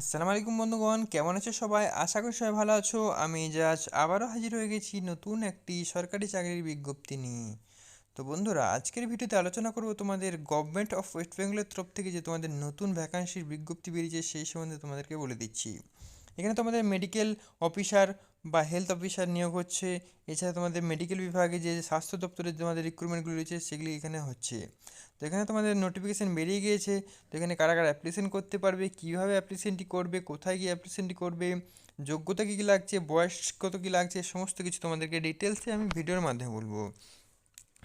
আসসালামু আলাইকুম বন্ধুগণ, কেমন আছো সবাই? আশা করি সবাই ভালো আছো। আমি জাজ আবারও হাজির হয়ে গেছি নতুন একটি সরকারি চাকরির বিজ্ঞপ্তি নিয়ে। তো বন্ধুরা, আজকের ভিডিওতে আলোচনা করব তোমাদের গভর্নমেন্ট অফ ওয়েস্ট বেঙ্গলের তরফ থেকে যে তোমাদের নতুন ভ্যাকান্সির বিজ্ঞপ্তি বেরিয়েছে, সেই সম্বন্ধে তোমাদেরকে বলে দিচ্ছি। এখানে তোমাদের মেডিকেল অফিসার বা হেলথ অফিসার নিয়োগ হচ্ছে, এছাড়া তোমাদের মেডিকেল বিভাগে যে স্বাস্থ্য দপ্তরের তোমাদের রিক্রুটমেন্টগুলি রয়েছে, সেগুলি এখানে হচ্ছে। তো এখানে তোমাদের নোটিফিকেশান বেরিয়ে গিয়েছে, তো এখানে কারা কারা অ্যাপ্লিকেশন করতে পারবে, কীভাবে অ্যাপ্লিকেশনটি করবে, কোথায় গিয়ে অ্যাপ্লিকেশনটি করবে, যোগ্যতা কী কী লাগছে, বয়স কত কী লাগছে, সমস্ত কিছু তোমাদেরকে ডিটেলসে আমি ভিডিওর মাধ্যমে বলব।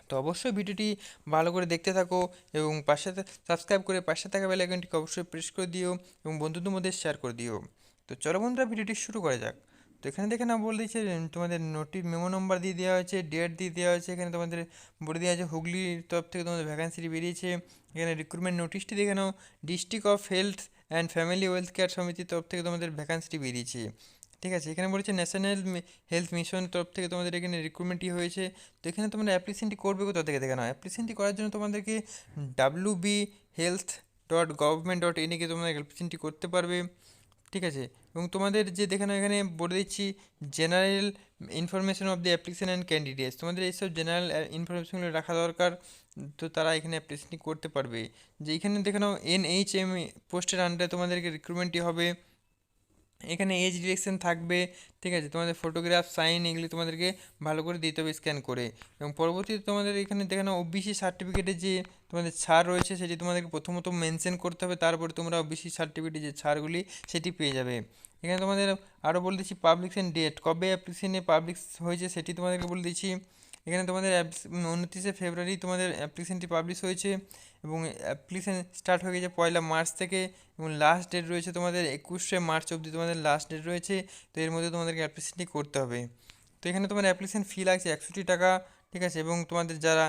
তো অবশ্যই ভিডিওটি ভালো করে দেখতে থাকো এবং পাশে সাবস্ক্রাইব করে পাশে থাকা বেল আইকনটিকে অবশ্যই প্রেস করে দিও এবং বন্ধুদের মধ্যে শেয়ার করে দিও। তো চলো বন্ধুরা, ভিডিওটি শুরু করা যাক। তো এখানে দেখে না বলে দিয়েছে তোমাদের নোটি মেমো নম্বর দিয়ে দেওয়া হয়েছে ডেট দিয়ে দেওয়া হয়েছে, এখানে তোমাদের বলে দেওয়া আছে, হুগলির তরফ থেকে তোমাদের ভ্যাকান্সিটি বেরিয়েছে। এখানে রিক্রুটমেন্ট নোটিশটি দেখে নাও district of health and family wealth care সমিতির তরফ থেকে তোমাদের ভ্যাকান্সিটি বেরিয়েছে। ঠিক আছে, এখানে বলেছে ন্যাশনাল হেলথ মিশন তরফ থেকে তোমাদের এখানে রিক্রুটমেন্টটি হয়েছে। তো এখানে তোমরা অ্যাপ্লিকেশনটি করবে কোথা থেকে দেখে নাও? অ্যাপ্লিকেশনটি করার জন্য তোমাদেরকে W B health dot government dot ইনে গিয়ে তোমরা অ্যাপ্লিকেশনটি করতে পারবে। ঠিক আছে? এবং তোমাদের যে দেখে নাও, এখানে বলে দিচ্ছি general information of the application and candidates তোমাদের এইসব জেনারেল ইনফরমেশনগুলো রাখা দরকার, তো তারা এখানে অ্যাপ্লিকেশনটি করতে পারবে। যে এখানে দেখানো এম পোস্টের আন্ডারে তোমাদেরকে রিক্রুটমেন্টটি হবে। এখানে এজ ডিরেকশন থাকবে, ঠিক আছে? তোমাদের ফটোগ্রাফ সাইন এগুলি তোমাদেরকে ভালো করে দিতে হবে স্ক্যান করে। এবং পরবর্তীতে তোমাদের এখানে দেখে নাও ওবিসি সার্টিফিকেটে যে তোমাদের ছাড় রয়েছে, সেটি তোমাদেরকে প্রথমত মেনশন করতে হবে, তারপরে তোমরা ওবিসি সার্টিফিকেটে যে ছাড়গুলি, সেটি পেয়ে যাবে। এখানে তোমাদের আরও বলে দিচ্ছি পাবলিকেশন ডেট কবে অ্যাপ্লিকেশনে পাবলিক হয়েছে, সেটি তোমাদেরকে বলে দিচ্ছি। এখানে তোমাদের উনত্রিশে ফেব্রুয়ারি তোমাদের অ্যাপ্লিকেশনটি পাবলিশ হয়েছে এবং অ্যাপ্লিকেশান স্টার্ট হয়ে গেছে পয়লা মার্চ থেকে এবং লাস্ট ডেট রয়েছে তোমাদের একুশে মার্চ অবধি তোমাদের লাস্ট ডেট রয়েছে। তো এর মধ্যে তোমাদেরকে অ্যাপ্লিকেশনটি করতে হবে। তো এখানে তোমার অ্যাপ্লিকেশান ফি লাগছে একষট্টি টাকা, ঠিক আছে? এবং তোমাদের যারা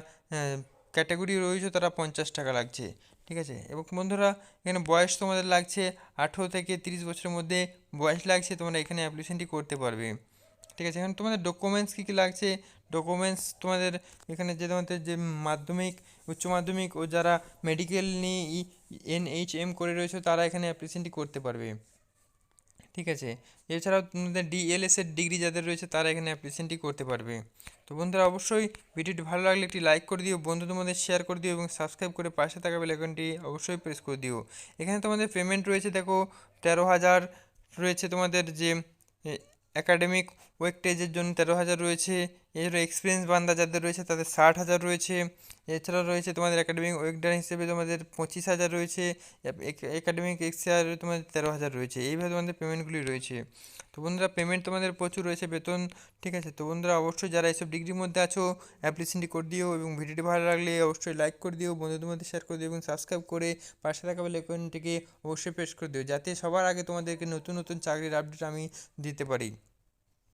ক্যাটাগরি রয়েছে তারা পঞ্চাশ টাকা লাগছে, ঠিক আছে? এবং বন্ধুরা, এখানে বয়স তোমাদের লাগছে আঠেরো থেকে তিরিশ বছরের মধ্যে বয়স লাগছে, তোমরা এখানে অ্যাপ্লিকেশনটি করতে পারবে। ঠিক আছে, এখানে তোমাদের ডকুমেন্টস কী কী লাগছে? ডকুমেন্টস তোমাদের এখানে যে তোমাদের যে মাধ্যমিক, উচ্চ মাধ্যমিক ও যারা মেডিকেল নিয়ে ই এন এইচ এম করে রয়েছে তারা এখানে অ্যাপ্লিকেশনটি করতে পারবে। ঠিক আছে, এছাড়াও তোমাদের ডিএলএস এর ডিগ্রি যাদের রয়েছে তারা এখানে অ্যাপ্লিকেশনটি করতে পারবে। তো বন্ধুরা, অবশ্যই ভিডিওটি ভালো লাগলে একটি লাইক করে দিও, বন্ধু তোমাদের শেয়ার করে দিও এবং সাবস্ক্রাইব করে পাশে থাকা বেলাইকনটি অবশ্যই প্রেস করে দিও। এখানে তোমাদের পেমেন্ট রয়েছে, দেখো, তেরো হাজার রয়েছে তোমাদের যে একাডেমিক ওয়েকটেজের জন্য তেরো হাজার রয়েছে। এছাড়াও এক্সপিরিয়েন্স বান্দা যাদের রয়েছে, তাদের ষাট হাজার রয়েছে। এছাড়া রয়েছে তোমাদের একাডেমিক ওয়েকডার হিসেবে তোমাদের পঁচিশ হাজার রয়েছে। একাডেমিক এক্সিয়ার তোমাদের তেরো হাজার রয়েছে। এইভাবে তোমাদের পেমেন্টগুলি রয়েছে। তো বন্ধুরা পেমেন্ট তোমাদের প্রচুর রয়েছে, বেতন, ঠিক আছে? তো বন্ধুরা, অবশ্যই যারা এইসব ডিগ্রির মধ্যে আছো অ্যাপ্লিকেশনটি করে দিও এবং ভিডিওটি ভালো লাগলে অবশ্যই লাইক করে দিও, বন্ধুদের মধ্যে শেয়ার করে দিও এবং সাবস্ক্রাইব করে পাশে থাকা বেল অবশ্যই প্রেস করে দিও, যাতে সবার আগে তোমাদেরকে নতুন নতুন চাকরির আপডেট আমি দিতে পারি।